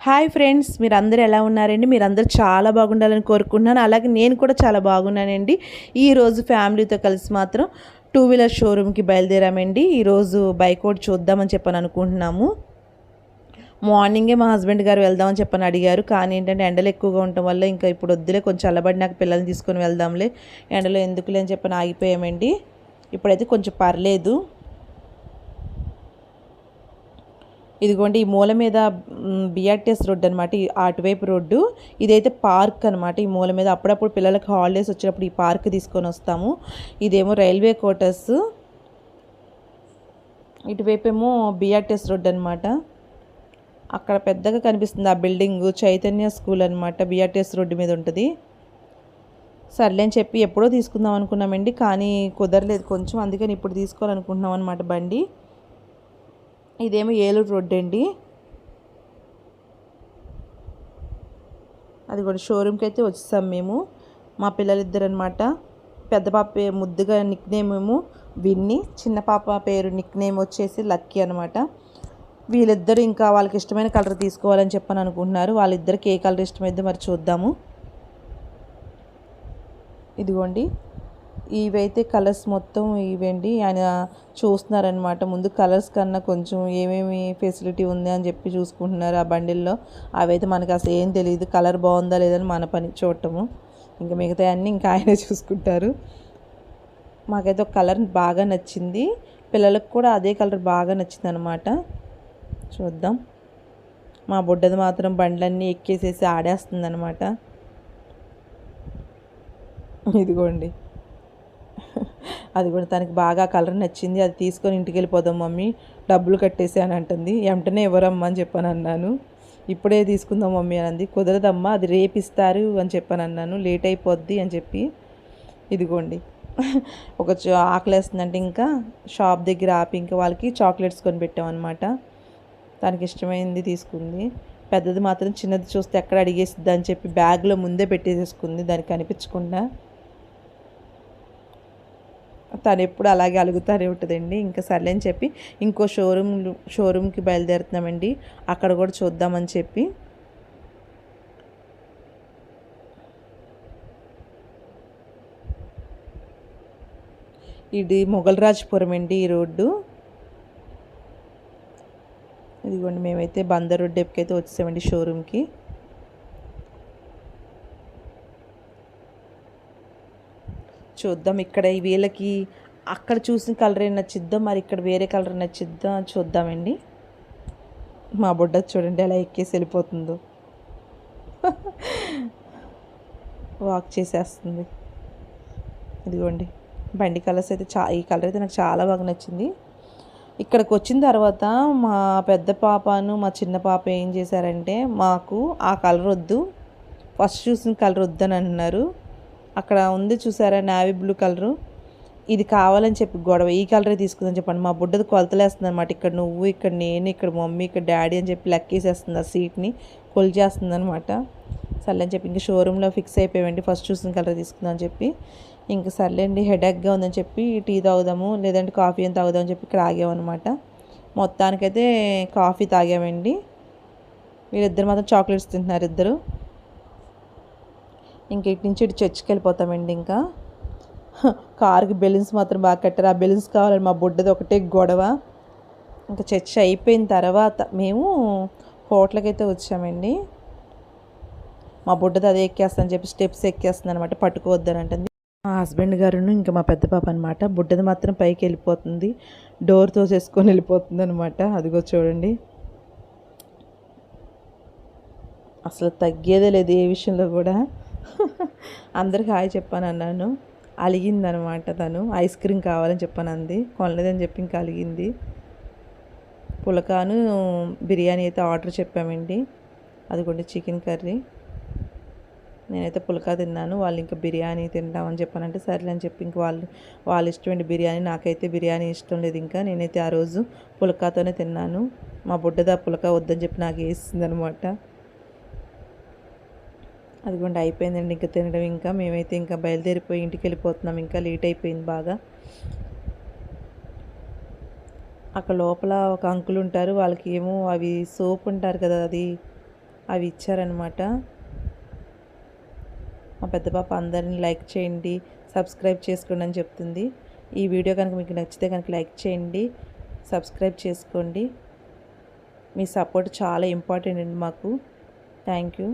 Hi friends మీరందరూ ఎలా ఉన్నారండి? మీరు అందరూ చాలా బాగుండాలని కోరుకుంటున్నాను. అలాగే నేను కూడా చాలా బాగున్నానండి. ఈరోజు ఫ్యామిలీతో కలిసి మాత్రం టూ వీలర్ షోరూమ్కి బయలుదేరామండి. ఈరోజు బైక్ ఒకటి చూద్దామని చెప్పని అనుకుంటున్నాము. మార్నింగే మా హస్బెండ్ గారు వెళ్దామని చెప్పని అడిగారు. కానీ ఏంటంటే ఎండలు ఎక్కువగా ఉండటం వల్ల ఇంకా ఇప్పుడు వద్దులే కొంచెం చల్లబడినాక పిల్లల్ని తీసుకొని వెళ్దాంలే. ఎండలో ఎందుకులే అని చెప్పని ఆగిపోయామండి. ఇప్పుడైతే కొంచెం పర్లేదు. ఇదిగోండి ఈ మూల మీద బిఆర్టీఎస్ రోడ్డు అనమాట ఈ అటువైపు రోడ్డు. ఇదైతే పార్క్ అనమాట ఈ మూల మీద. అప్పుడప్పుడు పిల్లలకు హాలిడేస్ వచ్చినప్పుడు ఈ పార్క్ తీసుకొని వస్తాము. ఇదేమో రైల్వే క్వార్టర్స్. ఇటువైపు ఏమో బిఆర్టీఎస్ రోడ్డు అనమాట అక్కడ పెద్దగా కనిపిస్తుంది ఆ బిల్డింగ్ చైతన్య స్కూల్ అనమాట బిఆర్టీఎస్ రోడ్డు మీద ఉంటుంది. సర్లే అని చెప్పి ఎప్పుడో తీసుకుందాం అనుకున్నామండి కానీ కుదరలేదు. కొంచెం అందుకని ఇప్పుడు తీసుకోవాలనుకుంటున్నాం అనమాట బండి. ఇదేమో ఏలూరు రోడ్ అండి. అది కూడా షోరూమ్కి అయితే వచ్చేసాం మేము. మా పిల్లలిద్దరు అనమాట పెద్ద పాప ముద్దుగా నిక్ నేమ్ ఏమో విన్ని చిన్న పాప పేరు నిక్ నేమ్ వచ్చేసి లక్కీ అనమాట వీళ్ళిద్దరు ఇంకా వాళ్ళకి ఇష్టమైన కలర్ తీసుకోవాలని చెప్పని అనుకుంటున్నారు. వాళ్ళిద్దరికి ఏ కలర్ ఇష్టమైతే మరి చూద్దాము. ఇదిగోండి. ఇవైతే కలర్స్ మొత్తం ఇవండి. ఆయన చూస్తున్నారనమాట ముందు కలర్స్ కన్నా కొంచెం ఏమేమి ఫెసిలిటీ ఉంది అని చెప్పి చూసుకుంటున్నారు ఆ బండిల్లో. అవైతే మనకు అసలు ఏం తెలియదు కలర్ బాగుందా లేదని మన పని చూడటము. ఇంకా మిగతా అన్నీ ఇంకా ఆయనే చూసుకుంటారు. మాకైతే ఒక కలర్ బాగా నచ్చింది. పిల్లలకు కూడా అదే కలర్ బాగా నచ్చింది అనమాట చూద్దాం. మా బుడ్డది మాత్రం బండ్లన్నీ ఎక్కేసేసి ఆడేస్తుంది అనమాట ఇదిగోండి. అది కూడా తనకి బాగా కలర్ నచ్చింది అది తీసుకొని ఇంటికి వెళ్ళిపోదాం మమ్మీ డబ్బులు కట్టేసి అని అంటుంది. వెంటనే ఇవ్వరమ్మా అని చెప్పని అన్నాను ఇప్పుడే తీసుకుందాం మమ్మీ అని అంది. కుదరదమ్మా అది రేపిస్తారు అని చెప్పని అన్నాను లేట్ అయిపోద్ది అని చెప్పి ఇదిగోండి. ఒక ఆకలేస్తుందంటే ఇంకా షాప్ దగ్గర ఆపి ఇంకా వాళ్ళకి చాక్లెట్స్ కొని పెట్టామన్నమాట తనకి ఇష్టమైంది తీసుకుంది. పెద్దది మాత్రం చిన్నది చూస్తే ఎక్కడ అడిగేసిద్దా అని చెప్పి బ్యాగ్లో ముందే పెట్టేసేసుకుంది. దానికి కనిపించకుండా తను ఎప్పుడు అలాగే అలుగుతూనే ఉంటుందండి. ఇంకా సర్లే అని చెప్పి ఇంకో షోరూమ్ షోరూమ్కి బయలుదేరుతున్నామండి. అక్కడ కూడా చూద్దామని చెప్పి. ఇది మొగల్రాజ్పురం అండి ఈ రోడ్డు. ఇదిగోండి మేమైతే బందర్ రోడ్ అయితే వచ్చామండి షోరూమ్కి. చూద్దాం. ఇక్కడ ఈ వీళ్ళకి అక్కడ చూసిన కలర్ నచ్చిద్దాం? మరి ఇక్కడ వేరే కలర్ నచ్చిద్దాం? చూద్దామండి. మా బుడ్డ చూడండి ఎలా ఎక్కేసి వెళ్ళిపోతుందో. వాక్ చేసేస్తుంది. ఇదిగోండి. బండి కలర్స్ అయితే చా ఈ కలర్ అయితే నాకు చాలా బాగా నచ్చింది. ఇక్కడికి వచ్చిన తర్వాత మా పెద్ద పాపను మా చిన్న పాప ఏం చేశారంటే మాకు ఆ కలర్ వద్దు. ఫస్ట్ చూసిన కలర్ వద్దని అంటున్నారు అక్కడ ఉంది చూసారా? నావీ బ్లూ కలరు ఇది కావాలని చెప్పి గొడవ. ఈ కలరే తీసుకుందని చెప్పండి. మా బుడ్డది కొలతలేస్తుంది అనమాట ఇక్కడ నువ్వు ఇక్కడ నేను ఇక్కడ మమ్మీ ఇక్కడ డాడీ అని చెప్పి లెక్కేసేస్తుంది ఆ సీట్ని కొలిచేస్తుంది అనమాట సర్లే అని చెప్పి ఇంకా షోరూంలో ఫిక్స్ అయిపోయామండి. ఫస్ట్ చూసిన కలర్ తీసుకుందాం అని చెప్పి. ఇంకా సర్లేండి హెడేక్గా ఉందని చెప్పి టీ తాగుదాము లేదంటే కాఫీ అని తాగుదాం అని చెప్పి ఇక్కడ ఆగామన్నమాట. మొత్తానికైతే కాఫీ తాగామండి. వీళ్ళిద్దరు మాత్రం చాక్లెట్స్ తింటున్నారు ఇద్దరు. ఇంక ఇటు నుంచి ఇటు చర్చికి వెళ్ళిపోతామండి ఇంకా. కార్కి బెలూన్స్ మాత్రం బాగా కట్టారు. ఆ బెలూన్స్ కావాలని మా బుడ్డది ఒకటే గొడవ. ఇంకా చర్చ్ అయిపోయిన తర్వాత మేము హోటల్కి అయితే వచ్చామండి. మా బుడ్డది అదే ఎక్కేస్తాను చెప్పి స్టెప్స్ ఎక్కేస్తుంది అనమాట పట్టుకోవద్దని అంటుంది. మా హస్బెండ్ గారును ఇంకా మా పెద్ద పాప అనమాట బుడ్డది మాత్రం పైకి వెళ్ళిపోతుంది డోర్ తోసేసుకొని వెళ్ళిపోతుంది అనమాట అదిగో చూడండి. అసలు తగ్గేదే లేదు ఏ విషయంలో కూడా. అందరికి హాయ్ చెప్పాను అన్నాను అలిగిందనమాట తను. ఐస్ క్రీమ్ కావాలని చెప్పాను అంది కొనలేదని చెప్పి ఇంకా అలిగింది. పులకాను బిర్యానీ అయితే ఆర్డర్ చెప్పామండి. అదిగోండి చికెన్ కర్రీ. నేనైతే పులకా తిన్నాను. వాళ్ళు ఇంకా బిర్యానీ తింటామని చెప్పానంటే సర్లే అని చెప్పి ఇంక వాళ్ళు వాళ్ళు ఇష్టమైన బిర్యానీ నాకైతే బిర్యానీ ఇష్టం లేదు ఇంకా. నేనైతే ఆ రోజు పులకాతోనే తిన్నాను. మా బుడ్డద పులకా వద్దని చెప్పి నాకు వేసిందనమాట. అదిగోండి అయిపోయిందండి. ఇంకా తినడం ఇంకా. మేమైతే ఇంకా బయలుదేరిపోయి ఇంటికి వెళ్ళిపోతున్నాం. ఇంకా లేట్ అయిపోయింది బాగా. అక్కడ లోపల ఒక అంకుల్ ఉంటారు. వాళ్ళకి ఏమో అవి సోప్ ఉంటారు కదా అది అవి ఇచ్చారనమాట మా పెద్ద పాప అందరిని లైక్ చేయండి సబ్స్క్రైబ్ చేసుకోండి అని చెప్తుంది. ఈ వీడియో కనుక మీకు నచ్చితే కనుక లైక్ చేయండి సబ్స్క్రైబ్ చేసుకోండి. మీ సపోర్ట్ చాలా ఇంపార్టెంట్ అండి మాకు. Thank you.